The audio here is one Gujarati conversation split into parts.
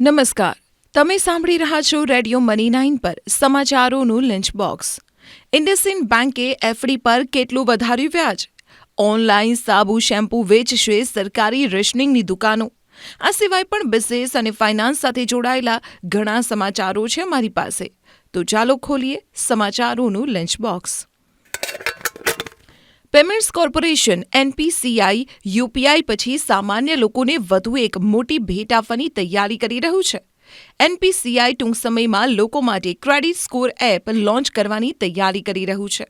નમસ્કાર. તમે સાંભળી રહ્યા છો રેડિયો મની નાઇન પર સમાચારોનું લંચ બોક્સ. ઇન્ડસઇન્ડ બેંકે એફડી પર કેટલું વધાર્યું વ્યાજ? ઓનલાઈન સાબુ, શેમ્પૂ વેચશે સરકારી રેશનિંગની દુકાનો. આ સિવાય પણ બિઝનેસ અને ફાઇનાન્સ સાથે જોડાયેલા ઘણા સમાચારો છે મારી પાસે. તો ચાલો ખોલીએ સમાચારોનું lunch box. Payments corporation, NPCI, UPI પછી સામાન્ય લોકોને વધુ એક મોટી ભેટ આપવાની તૈયારી કરી રહ્યું છે. એનપીસીઆઈ ટૂંક સમયમાં લોકો માટે ક્રેડિટ સ્કોર એપ લોન્ચ કરવાની તૈયારી કરી રહ્યું છે.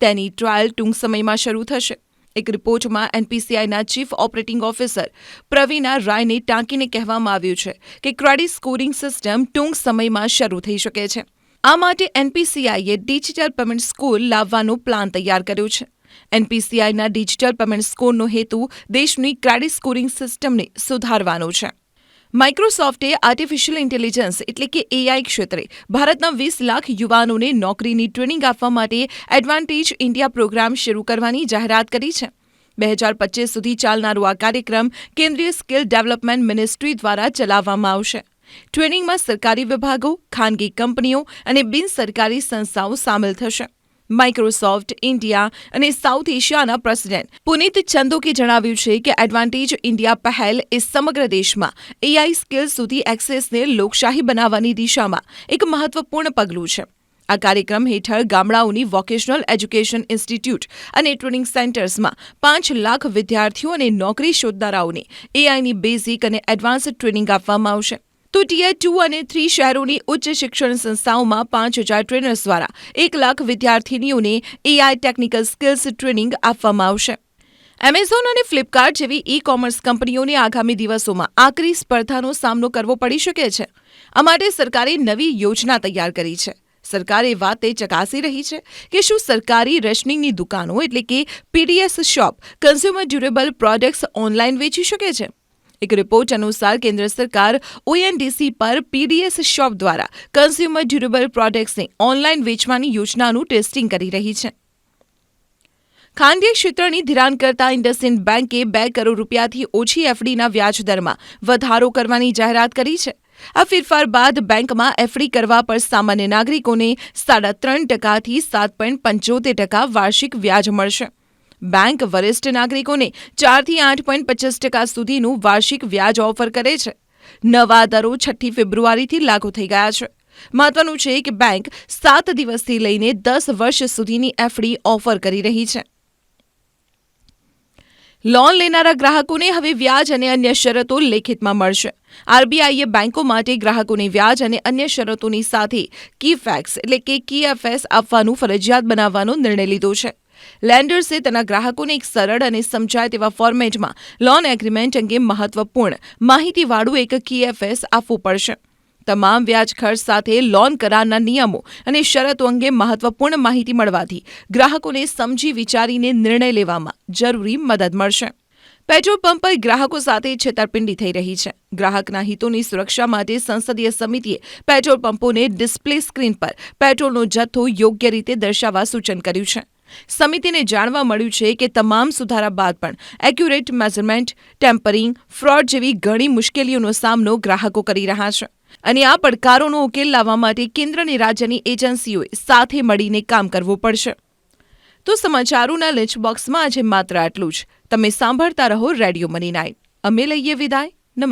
તેની ટ્રાયલ ટૂંક સમયમાં શરૂ થશે. એક રિપોર્ટમાં એનપીસીઆઈના ચીફ ઓપરેટિંગ ઓફિસર પ્રવીણા રાયને ટાંકીને કહેવામાં આવ્યું છે કે ક્રેડિટ સ્કોરિંગ સિસ્ટમ ટૂંક સમયમાં શરૂ થઈ શકે છે. આ માટે એનપીસીઆઈએ ડિજિટલ પેમેન્ટ સ્કોર લાવવાનો પ્લાન તૈયાર કર્યો છે. એનપીસીઆઈના ડિજિટલ પેમેન્ટ સ્કોરનો હેતુ દેશની ક્રેડિટ સ્કોરિંગ સિસ્ટમને સુધારવાનો છે. માઇક્રોસોફ્ટે આર્ટિફિશિયલ ઇન્ટેલિજન્સ એટલે કે એઆઈ ક્ષેત્રે ભારતના વીસ લાખ યુવાનોને નોકરીની ટ્રેનિંગ આપવા માટે એડવાન્ટેજ ઇન્ડિયા પ્રોગ્રામ શરૂ કરવાની જાહેરાત કરી છે. બે હજાર પચીસ સુધી ચાલનારો આ કાર્યક્રમ કેન્દ્રીય સ્કિલ ડેવલપમેન્ટ મિનિસ્ટ્રી દ્વારા ચલાવવામાં આવશે. ટ્રેનિંગમાં સરકારી વિભાગો, ખાનગી કંપનીઓ અને બિન સરકારી સંસ્થાઓ સામેલ થશે. માઇક્રોસોફ્ટ ઇન્ડિયા અને સાઉથ એશિયાના પ્રેસિડેન્ટ પુનિત ચંદોકે જણાવ્યું છે કે એડવાન્ટેજ ઇન્ડિયા પહેલ એ સમગ્ર દેશમાં એઆઈ સ્કિલ સુધી એક્સેસને લોકશાહી બનાવવાની દિશામાં એક મહત્વપૂર્ણ પગલું છે. આ કાર્યક્રમ હેઠળ ગામડાઓની વોકેશનલ એજ્યુકેશન ઇન્સ્ટિટ્યૂટ અને ટ્રેનિંગ સેન્ટર્સમાં પાંચ લાખ વિદ્યાર્થીઓ અને નોકરી શોધનારાઓને એઆઈની બેઝિક અને એડવાન્સ ટ્રેનિંગ આપવામાં આવશે. તો ટીયર ટુ અને થ્રી શહેરોની ઉચ્ચ શિક્ષણ સંસ્થાઓમાં પાંચ હજાર ટ્રેનર્સ દ્વારા એક લાખ વિદ્યાર્થીનીઓને એઆઈ ટેકનિકલ સ્કિલ્સ ટ્રેનિંગ આપવામાં આવશે. એમેઝોન અને ફ્લિપકાર્ટ જેવી ઈ કોમર્સ કંપનીઓને આગામી દિવસોમાં આકરી સ્પર્ધાનો સામનો કરવો પડી શકે છે. આ માટે સરકારે નવી યોજના તૈયાર કરી છે. સરકાર એ વાતે ચકાસી રહી છે કે શું સરકારી રેશનિંગની દુકાનો એટલે કે PDS shop consumer durable products online વેચી શકે છે? એક રિપોર્ટ અનુસાર કેન્દ્ર સરકાર ઓએનડીસી પર પીડીએસ શોપ દ્વારા કન્ઝ્યુમર ડ્યુરેબલ પ્રોડક્ટ્સને ઓનલાઈન વેચવાની યોજનાનું ટેસ્ટિંગ કરી રહી છે. ખાનગી ક્ષેત્રની ધિરાણ કરતા ઇન્ડસઇન્ડ બેન્કે બે કરોડ રૂપિયાથી ઓછી એફડીના વ્યાજદરમાં વધારો કરવાની જાહેરાત કરી છે. આ ફેરફાર બાદ બેંકમાં એફડી કરવા પર સામાન્ય નાગરિકોને સાડા ત્રણ ટકાથી સાત પોઈન્ટ પંચોતેર ટકા વાર્ષિક વ્યાજ મળશે. બેંક વરિષ્ઠ નાગરિકોને ચારથી આઠ પોઈન્ટ પચાસ ટકા સુધીનું વાર્ષિક વ્યાજ ઓફર કરે છે. નવા દરો છઠ્ઠી ફેબ્રુઆરીથી લાગુ થઈ ગયા છે. મહત્વનું છે કે બેંક સાત દિવસથી લઈને દસ વર્ષ સુધીની એફડી ઓફર કરી રહી છે. લોન લેનારા ગ્રાહકોને હવે વ્યાજ અને અન્ય શરતો લેખિતમાં મળશે. આરબીઆઈએ બેંકો માટે ગ્રાહકોને વ્યાજ અને અન્ય શરતોની સાથે કી ફેક્સ એટલે કે કી એફએસ આપવાનું ફરજિયાત બનાવવાનો નિર્ણય લીધો છે. લેન્ડર્સે તેના ગ્રાહકોને એક સરળ અને સમજાય તેવા ફોર્મેટમાં લોન એગ્રીમેન્ટ અંગે મહત્વપૂર્ણ માહિતીવાળું એક કીએફએસ આપવું પડશે. તમામ વ્યાજ ખર્ચ સાથે લોન કરારના નિયમો અને શરતો અંગે મહત્વપૂર્ણ માહિતી મળવાથી ગ્રાહકોને સમજી વિચારીને નિર્ણય લેવામાં જરૂરી મદદ મળશે. પેટ્રોલ પંપ પર ગ્રાહકો સાથે છેતરપિંડી થઈ રહી છે. ગ્રાહકના હિતોની સુરક્ષા માટે સંસદીય સમિતિએ પેટ્રોલ પંપોને ડિસ્પ્લે સ્ક્રીન પર પેટ્રોલનો જથ્થો યોગ્ય રીતે દર્શાવવા સૂચન કર્યું છે. સમિતિને જાણવા મળ્યું છે કે તમામ સુધારા બાદ પણ એક્યુરેટ મેઝરમેન્ટ, ટેમ્પરિંગ, ફ્રોડ જેવી ઘણી મુશ્કેલીઓનો સામનો ગ્રાહકો કરી રહ્યા છે. અને આ પડકારોનો ઉકેલ લાવવા માટે કેન્દ્ર અને રાજ્યની એજન્સીઓએ સાથે મળીને કામ કરવું પડશે. તો સમાચારોના લંચ બોક્સમાં આજે માત્ર આટલું જ. તમે સાંભળતા રહો રેડિયો મની નાઇટ અમે લઈએ વિદાય.